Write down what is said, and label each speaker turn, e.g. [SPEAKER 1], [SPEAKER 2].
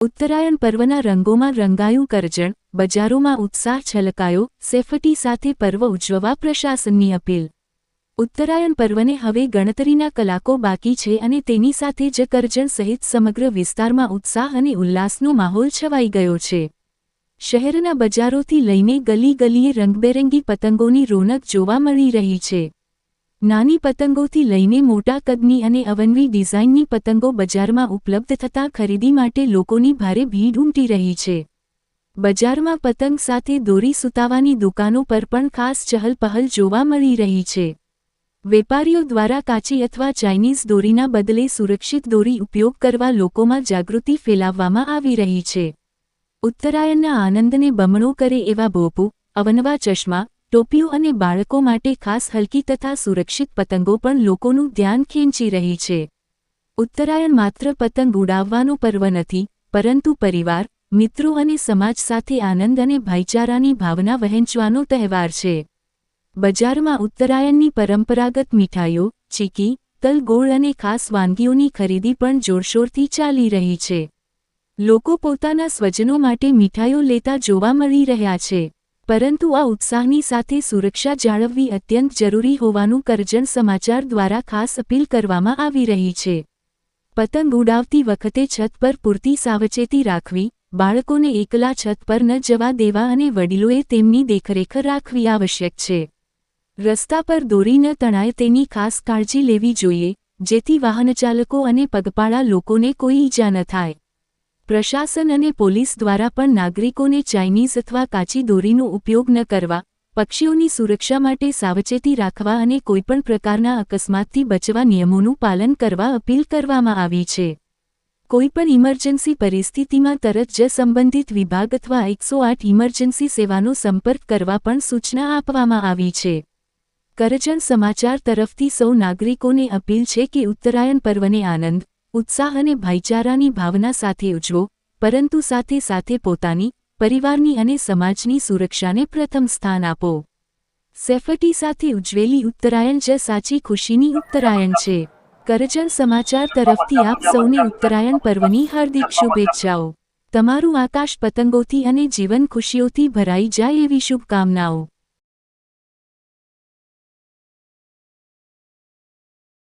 [SPEAKER 1] ઉત્તરાયણ પર્વના રંગોમાં રંગાયું કરજણ, બજારોમાં ઉત્સાહ છલકાયો, સેફટી સાથે પર્વ ઉજવવા પ્રશાસનની અપીલ. ઉત્તરાયણ પર્વને હવે ગણતરીના કલાકો બાકી છે અને તેની સાથે જ કરજણ સહિત સમગ્ર વિસ્તારમાં ઉત્સાહ અને ઉલ્લાસનો માહોલ છવાઈ ગયો છે. શહેરના બજારોથી લઈને ગલી ગલીએ રંગબેરંગી પતંગોની રોનક જોવા મળી રહી છે. નાની પતંગોથી લઈને મોટા કદની અને અવનવી ડિઝાઇનની પતંગો બજારમાં ઉપલબ્ધ થતાં ખરીદી માટે લોકોની ભારે ભીડ ઉમટી રહી છે. બજારમાં પતંગ સાથે દોરી સુતાવાની દુકાનો પર પણ ખાસ ચહલપહલ જોવા મળી રહી છે. વેપારીઓ દ્વારા કાચી અથવા ચાઇનીઝ દોરીના બદલે સુરક્ષિત દોરી ઉપયોગ કરવા લોકોમાં જાગૃતિ ફેલાવવામાં આવી રહી છે. ઉત્તરાયણના આનંદને બમણો કરે એવા બોપુ અવનવા ચશ્મા ટોપીઓ અને બાળકો માટે ખાસ હલકી તથા સુરક્ષિત પતંગો પણ લોકોનું ધ્યાન ખેંચી રહી છે. ઉત્તરાયણ માત્ર પતંગ ઉડાવવાનો પર્વ નથી, પરંતુ પરિવાર, મિત્રો અને સમાજ સાથે આનંદ અને ભાઈચારાની ભાવના વહેંચવાનો તહેવાર છે. બજારમાં ઉત્તરાયણની પરંપરાગત મીઠાઈઓ, ચીકી તલગોળ અને ખાસ વાનગીઓની ખરીદી પણ જોરશોરથી ચાલી રહી છે. લોકો પોતાના સ્વજનો માટે મીઠાઈઓ લેતા જોવા મળી રહ્યા છે. પરંતુ આ ઉત્સાહની સાથે સુરક્ષા જાળવવી અત્યંત જરૂરી હોવાનું કરજણ સમાચાર દ્વારા ખાસ અપીલ કરવામાં આવી રહી છે. પતંગ ઉડાવતી વખતે છત પર પૂરતી સાવચેતી રાખવી, બાળકોને એકલા છત પર ન જવા દેવા અને વડીલોએ તેમની દેખરેખ રાખવી આવશ્યક છે. રસ્તા પર દોરી ન તણાય તેની ખાસ કાળજી લેવી જોઈએ, જેથી વાહનચાલકો અને પગપાળા લોકોને કોઈ ઈજા ન થાય. પ્રશાસન અને પોલીસ દ્વારા પણ નાગરિકોને ચાઇનીઝ અથવા કાચી દોરીનો ઉપયોગ ન કરવા, પક્ષીઓની સુરક્ષા માટે સાવચેતી રાખવા અને કોઈપણ પ્રકારના અકસ્માતથી બચવા નિયમોનું પાલન કરવા અપીલ કરવામાં આવી છે. કોઈપણ ઇમરજન્સી પરિસ્થિતિમાં તરત જ સંબંધિત વિભાગ અથવા એકસો આઠ ઇમરજન્સી સેવાનો સંપર્ક કરવા પણ સૂચના આપવામાં આવી છે. કરજણ સમાચાર તરફથી સૌ નાગરિકોને અપીલ છે કે ઉત્તરાયણ પર્વને આનંદ ઉત્સાહ અને ભાઈચારાની ભાવના સાથે ઉજવો, પરંતુ સાથે સાથે પોતાની, પરિવારની અને સમાજની સુરક્ષાને પ્રથમ સ્થાન આપો. સેફટી સાથે ઉજવેલી ઉત્તરાયણ જ સાચી ખુશીની ઉત્તરાયણ છે. કરજણ સમાચાર તરફથી આપ સૌને ઉત્તરાયણ પર્વની હાર્દિક શુભેચ્છાઓ. તમારું આકાશ પતંગોથી અને જીવન ખુશીઓથી ભરાઈ જાય એવી શુભકામનાઓ.